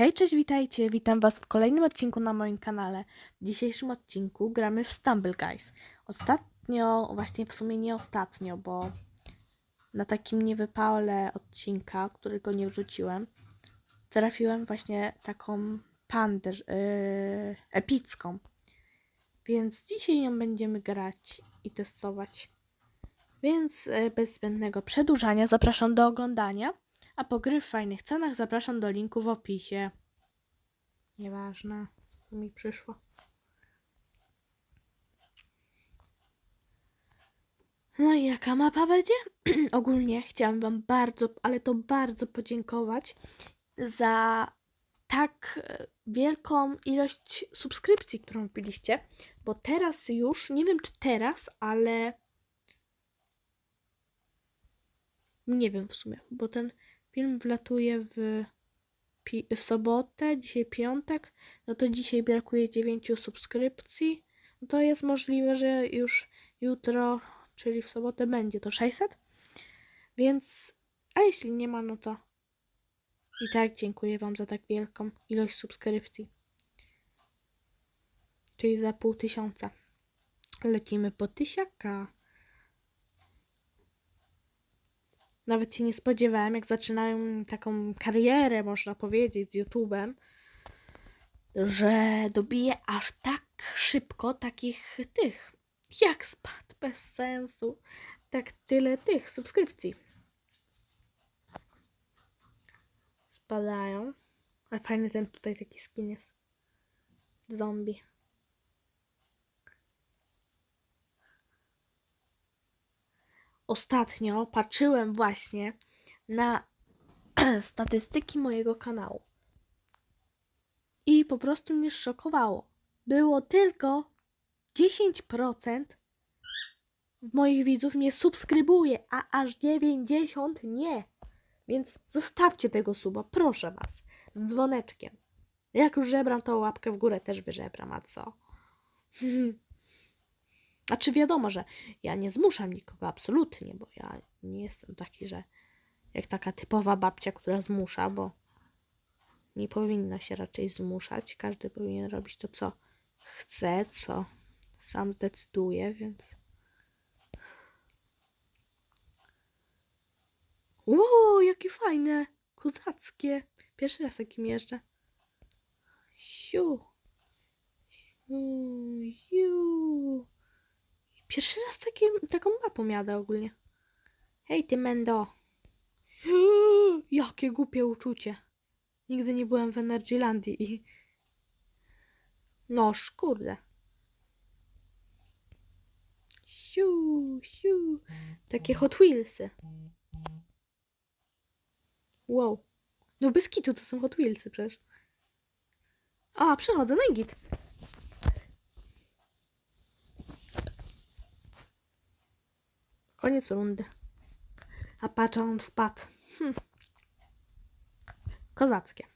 Hej, cześć, witajcie. Witam Was w kolejnym odcinku na moim kanale. W dzisiejszym odcinku gramy w Stumble Guys. Ostatnio, właśnie w sumie nie ostatnio, bo na takim niewypale odcinka, którego nie wrzuciłem, trafiłem właśnie taką pandę yy, epicką. Więc dzisiaj ją będziemy grać i testować. Więc yy, bez zbędnego przedłużania zapraszam do oglądania. A po gry w fajnych cenach zapraszam do linku w opisie. Nieważne, mi przyszło. No i jaka mapa będzie? Ogólnie chciałam Wam bardzo, ale to bardzo podziękować za tak e, wielką ilość subskrypcji, którą wbiliście, bo teraz już, nie wiem czy teraz, ale nie wiem w sumie, bo ten Film wlatuje w, w sobotę, dzisiaj piątek, no to dzisiaj brakuje 9 subskrypcji. No to jest możliwe, że już jutro, czyli w sobotę będzie to 600. Więc, a jeśli nie ma, no to i tak dziękuję Wam za tak wielką ilość subskrypcji. Czyli za pół tysiąca. Lecimy po tysiaka. Nawet się nie spodziewałem, jak zaczynałem taką karierę, można powiedzieć, z YouTube'em, że dobiję aż tak szybko takich tych. Jak spadł bez sensu. Tak tyle tych subskrypcji. Spadają. A fajny ten tutaj taki skin jest. Zombie. Ostatnio patrzyłem właśnie na statystyki mojego kanału. I po prostu mnie szokowało. Było tylko 10% moich widzów mnie subskrybuje, a aż 90 nie. Więc zostawcie tego suba, proszę was, z dzwoneczkiem. Jak już żebram, to łapkę w górę też wyżebram, a co? A czy wiadomo, że ja nie zmuszam nikogo absolutnie, bo ja nie jestem taki, że jak taka typowa babcia, która zmusza, bo nie powinna się raczej zmuszać. Każdy powinien robić to, co chce, co sam decyduje, więc. Ło, jakie fajne! Kozackie! Pierwszy raz takim jeżdżę. Siu. Siu, siu. Pierwszy raz takie, taką mapą jadę ogólnie. Hej ty Mendo. Jakie głupie uczucie. Nigdy nie byłem w Energylandii i... No, kurde. Siu, siu. Takie Hot Wheelsy. Wow. No bez kitu to są Hot Wheelsy przecież. A, przechodzę, no git. Koniec rundy. A patrz, on wpadł. Hm. Kozackie.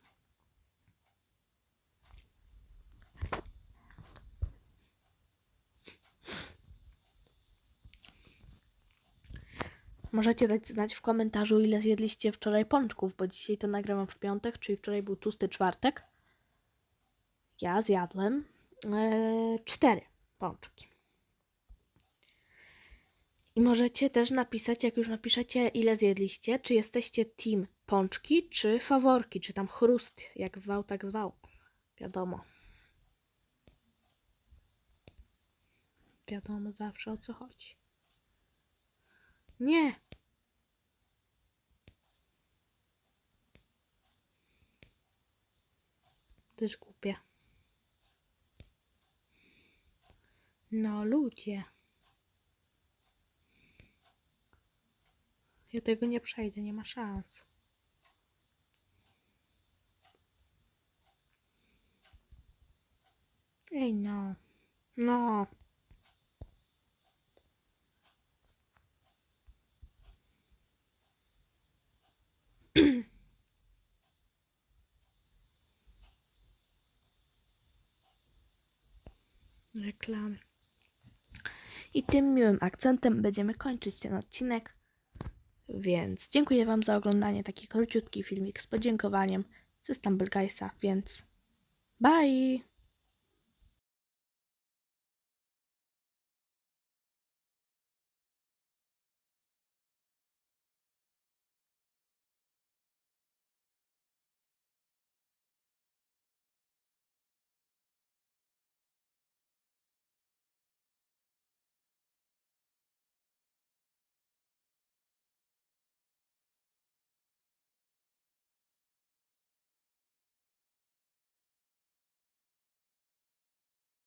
Możecie dać znać w komentarzu, ile zjedliście wczoraj pączków, bo dzisiaj to nagrywam w piątek, czyli wczoraj był tłusty czwartek. Ja zjadłem e, cztery pączki. I możecie też napisać, jak już napiszecie, ile zjedliście, czy jesteście team pączki, czy faworki, czy tam chrust, jak zwał, tak zwał. Wiadomo. Wiadomo zawsze o co chodzi. Nie! To jest głupie. No ludzie. Ja tego nie przejdę, nie ma szans. Ej, no. No. Reklamy. I tym miłym akcentem będziemy kończyć ten odcinek. Więc dziękuję Wam za oglądanie taki króciutki filmik z podziękowaniem. ze Stumble Guysa, więc bye!